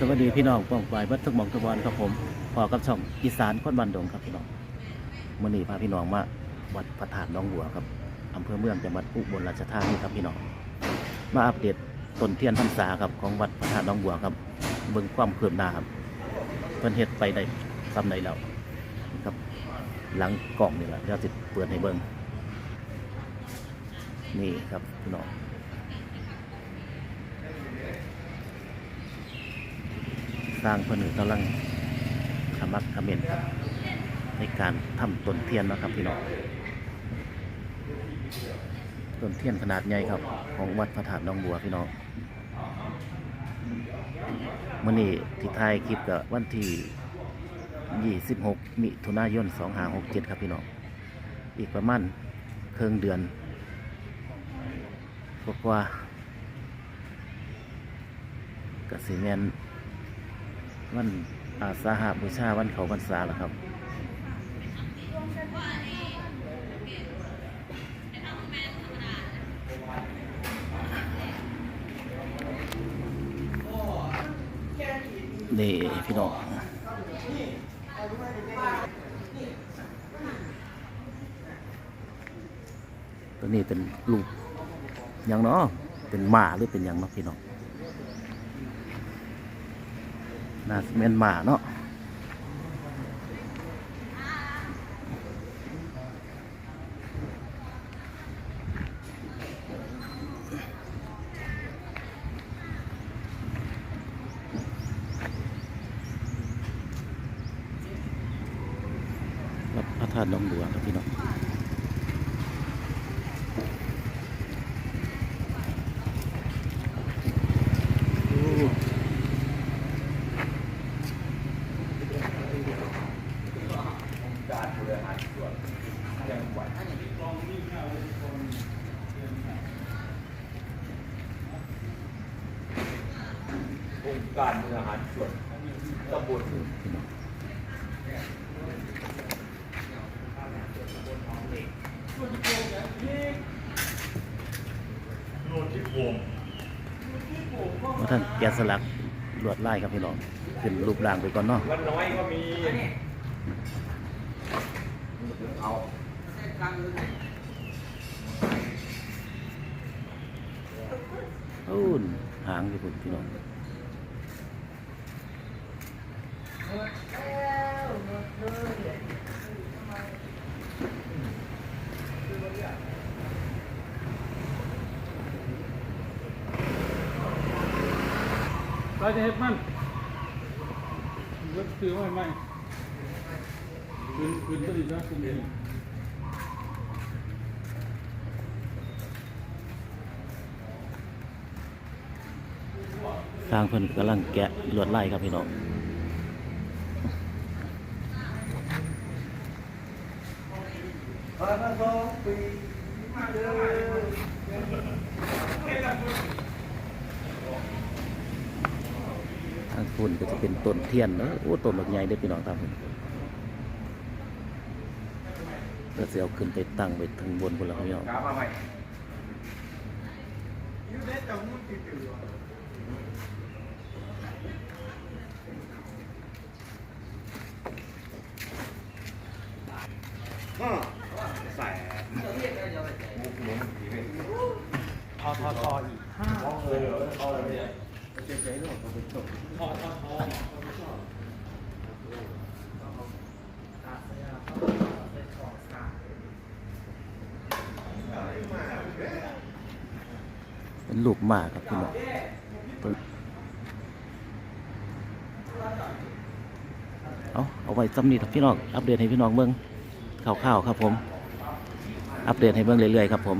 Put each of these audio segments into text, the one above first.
สวัสดีพี่น้องป้องปลายบัดทุกหมองทุกวันครับผมพอกับช่องอีสานคนบันดงครับพี่น้องมื่อนี้พาพี่น้องมาวัดพระธาตุหน้องบัวครับอำเภอเมืองจังหวัดอุบลราชธานีครับพี่น้องมาอัปเดตต้นเทียนพรรษาครับของวัดพระธาตุหน้องบัวครับเบิ่งความคืบหน้าครับเพิ่นเฮ็ดไปได้ซ้ำใดแล้วครับ หลังกล่องนี่แหละเดี๋ยวสิเปิดให้เบิ่งนี่ครับพี่น้อง ร้างเพิ่นกำลังขมักขม้นครับในการทำต้นเทียนนะครับพี่น้องต้นเทียนขนาดใหญ่ครับ ของวัดพระธาตุหน้องบัวพี่น้องมื่อนี้ที่ท้ายคลิปกับวันที่ 26 มิถุนายน 2567 ครับพี่น้อง อีกประมาณเครึ่งเดือนกว่าๆกสิแมน วันอาสาหบูชาวันเขาพรรษาแล้วครับนี่พี่น้องตัวนี้เป็นลูกยังเนาะเป็นหมาหรือเป็นยังเนาะพี่น้อง น่าสิแม่นหมาเนาะวัดพระธาตุหน้องบัวครับพี่น้องโอ้ การบริหารส่วนจังหวัดองค์ การบริหารส่วนตำบลว่าท่านแกะสลักลวดลายครับพี่น้องขึ้นรูปร่างไปก่อนเนาะวันน้อยก็มีเอาอู้นหางที่คุณพี่น้อง เราจะเฮ็ดมันรถซื้อไว้ไหมคืนคืนก็ดีนะคืนนี้ทางเพิ่นกำลังแกะลวดไลายครับพี่น้อง ทางคุณก็จะเป็นต้นเทียนเนอะโอ้ต้นบักใหญ่ได้อพี่น้องครับก็จะเอาขึ้นไปตั้งไว้ทางบนบนแล้วครับพี่น้อง กามาใหม่ใส่มุกมุ้งผีเป็นทอทอทออีกห้าเอเลยเอาเลยทอทอทอเป็นลูกมากครับพี่น้องเอาเอาไว้ซ้ำนี่ครับพี่น้อง อัปเดตให้พี่น้องเบิ่งข่าวๆครับผม อัปเดตให้เบิ่งเรื่อยๆครับผม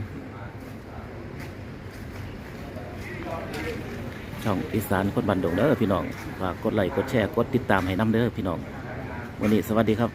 ช่องอีสานคนบันดงเด้อพี่น้องฝากกดไลค์กดแชร์กดติดตามให้น้ำเด้อพี่น้อง วันนี้สวัสดีครับ